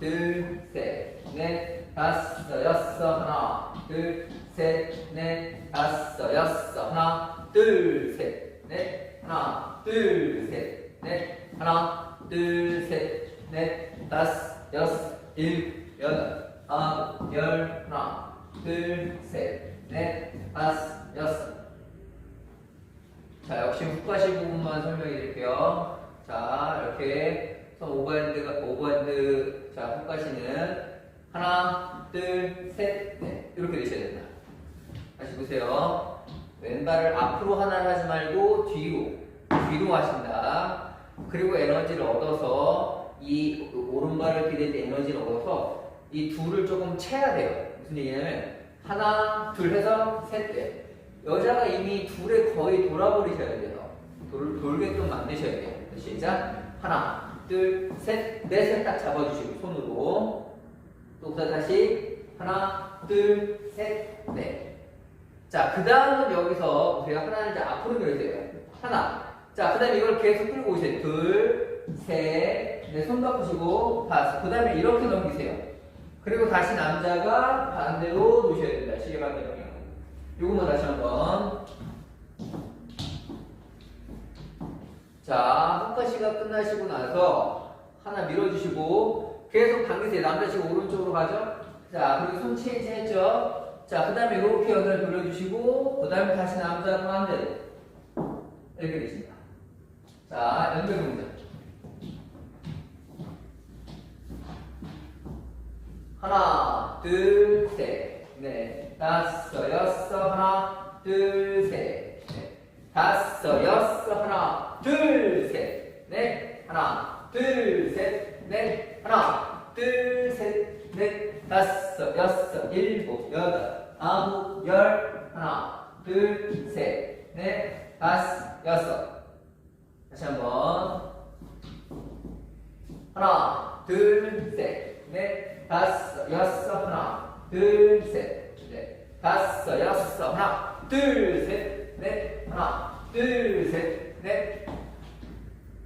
둘, 셋, 넷, 다섯, 여섯, 하나, 둘, 셋, 넷, 다섯, 여섯, 하나, 둘, 셋, 넷, 하나, 둘, 셋, 넷, 하나, 둘, 셋, 넷, 다섯, 여섯, 일곱, 여덟, 아홉, 열, 하나, 둘, 셋, 넷, 다섯, 여섯. 자, 역시 훅가시 부분만 설명해 드릴게요. 자, 이렇게 손 오버핸드가, 오버핸드, 자, 훅가시는 하나, 둘, 셋, 넷. 이렇게 되셔야 된다. 다시 보세요. 왼발을 앞으로 하나 하지 말고 뒤로, 뒤로 하신다. 그리고 에너지를 얻어서 이 오른발을 기댈 때 에너지를 얻어서 이 둘을 조금 채야 돼요. 무슨 얘기냐면 하나, 둘 해서 셋, 넷. 여자가 이미 둘에 거의 돌아버리셔야 돼요. 돌, 돌게끔 만드셔야 돼요. 시작. 하나, 둘, 셋, 넷을 딱 잡아주시고 손으로. 또 그다음 다시 하나, 둘, 셋, 넷. 자, 그 다음은 여기서 보세요. 하나는 이제 앞으로 밀어주세요. 하나. 자, 그 다음에 이걸 계속 끌고 오세요. 둘, 셋, 넷, 손 바꾸시고, 다섯. 그 다음에 이렇게 넘기세요. 그리고 다시 남자가 반대로 놓으셔야 됩니다. 시계 반대로. 요거만 다시 한번. 자, 헛가시가 끝나시고 나서 하나 밀어주시고 계속 당기세요. 남자 지금 오른쪽으로 가죠? 자, 그리고 손 체인지 했죠? 자, 그 다음에 이렇게 연을 돌려주시고 그 다음에 다시 남자 반대로 이렇게 되십니다. 자, 연결 동작. 하나, 둘, 셋, 넷, 다섯, 여섯, 하나, 둘, 셋, 넷, 다섯, 여섯, 둘, 셋, 넷, 하나, 둘, 셋, 넷, 하나, 둘, 셋, 넷, 다섯, 여섯, 일곱, 여덟, 아홉, 열, 하나, 둘, 셋, 넷, 다섯, 여섯. 다시 한번. 하나, 둘, 셋, 넷, 다섯, 여섯, 하나, 둘, 셋, 넷, 다섯, 여섯, 하나, 둘, 셋, 넷, 하나, 둘, 셋, 넷,